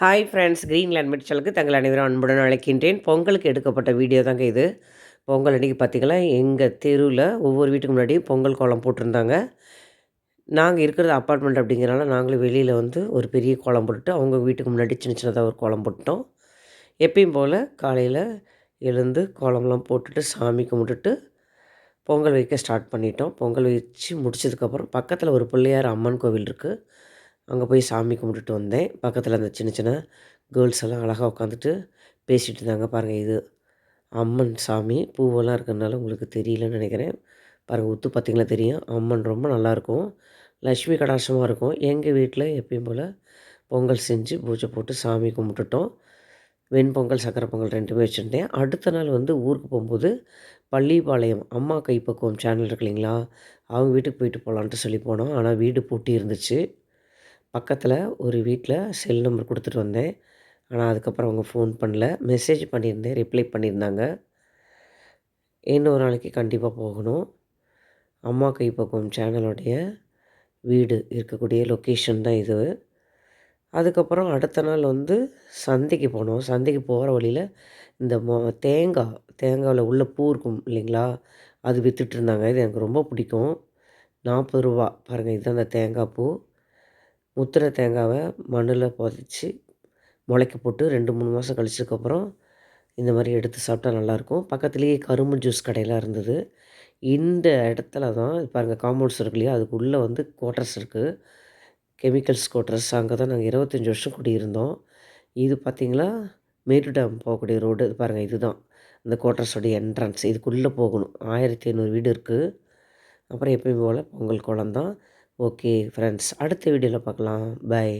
Hi friends Greenland மிட்சலுக்கு தங்கள் அனைவரும் அன்புடன் அழைக்கின்றேன். பொங்கலுக்கு எடுக்கப்பட்ட வீடியோ தாங்க இது. பொங்கல் அன்றைக்கி பார்த்திங்களா எங்கள் தெருவில் ஒவ்வொரு வீட்டுக்கு முன்னாடி பொங்கல் கோலம் போட்டிருந்தாங்க. நாங்கள் இருக்கிறது அப்பார்ட்மெண்ட் அப்படிங்கிறனால நாங்களும் வெளியில் வந்து ஒரு பெரிய கோலம் போட்டுட்டு அவங்க வீட்டுக்கு முன்னாடி சின்ன சின்னதாக ஒரு கோலம் போட்டோம் எப்பயும் போல் காலையில் எழுந்து கோலம்லாம் போட்டுட்டு சாமி கும்பிட்டுட்டு பொங்கல் வைக்க ஸ்டார்ட் பண்ணிட்டோம். பொங்கல் வச்சு முடிச்சதுக்கப்புறம் பக்கத்தில் ஒரு பிள்ளையார் அம்மன் கோவில் இருக்குது அங்கே போய் சாமி கும்பிட்டுட்டு வந்தேன். பக்கத்தில் அந்த சின்ன சின்ன கேர்ள்ஸ் எல்லாம் அழகாக உட்காந்துட்டு பேசிகிட்டு இருந்தாங்க. பாருங்கள் இது அம்மன் சாமி. பூவெல்லாம் இருக்கிறதுனால உங்களுக்கு தெரியலன்னு நினைக்கிறேன். பாருங்கள் உத்து பார்த்திங்களா தெரியும். அம்மன் ரொம்ப நல்லாயிருக்கும் லக்ஷ்மி கடாட்சமாக இருக்கும். எங்கள் வீட்டில் எப்பயும் போல் பொங்கல் செஞ்சு பூஜை போட்டு சாமி கும்பிட்டுட்டோம். வெண்பொங்கல் சக்கரை பொங்கல் ரெண்டுமே வச்சுருந்தேன். அடுத்த நாள் வந்து ஊருக்கு போகும்போது பள்ளிப்பாளையம் அம்மா கைப்பக்குவம் சேனல் இருக்கு இல்லைங்களா? அவங்க வீட்டுக்கு போயிட்டு போகலான்ட்டு சொல்லி போனோம். ஆனால் வீடு பூட்டி இருந்துச்சு. பக்கத்தில் ஒரு வீட்டில் செல் நம்பர் கொடுத்துட்டு வந்தேன். ஆனால் அதுக்கப்புறம் அவங்க ஃபோன் பண்ணல. மெசேஜ் பண்ணியிருந்தேன். ரிப்ளை பண்ணியிருந்தாங்க. இன்னொரு நாளைக்கு கண்டிப்பாக போகணும். அம்மா கைப்பக்குவம் சேனலுடைய வீடு இருக்கக்கூடிய லொக்கேஷன் தான் இது. அதுக்கப்புறம் அடுத்த நாள் வந்து சந்தைக்கு போனோம். சந்தைக்கு போகிற வழியில் இந்த மொ தேங்காய் தேங்காயில் உள்ள பூ இருக்கும் இல்லைங்களா? அது விற்றுட்ருந்தாங்க இது எனக்கு ரொம்ப பிடிக்கும். நாற்பது ரூபா. பாருங்கள் இதுதான் அந்த தேங்காய் பூ. முத்திர தேங்காவை மண்ணில் புதைச்சி முளைக்க போட்டு ரெண்டு மூணு மாதம் கழிச்சதுக்கப்புறம் இந்த மாதிரி எடுத்து சாப்பிட்டா நல்லாயிருக்கும். பக்கத்துலேயே கரும்பு ஜூஸ் கடையெல்லாம் இருந்தது. இந்த இடத்துல தான் பாருங்கள் காம்பவுண்ட்ஸ் இருக்கு இல்லையா அதுக்குள்ளே வந்து குவார்டர்ஸ் இருக்குது கெமிக்கல்ஸ் குவார்டர்ஸ் அங்கே தான் நாங்கள் இருபத்தஞ்சி வருஷம் குடியிருந்தோம். இது பார்த்திங்களா மேட்டு டேம் போகக்கூடிய ரோடு இது பாருங்கள் இதுதான் இந்த குவார்டர்ஸோடைய என்ட்ரன்ஸ் இதுக்குள்ளே போகணும். ஆயிரத்தி ஐநூறு வீடு இருக்குது அப்புறம் எப்பயும் போல் பொங்கல் குளம் தான். ஓகே ஃப்ரெண்ட்ஸ் அடுத்த வீடியோவில் பார்க்கலாம். பாய்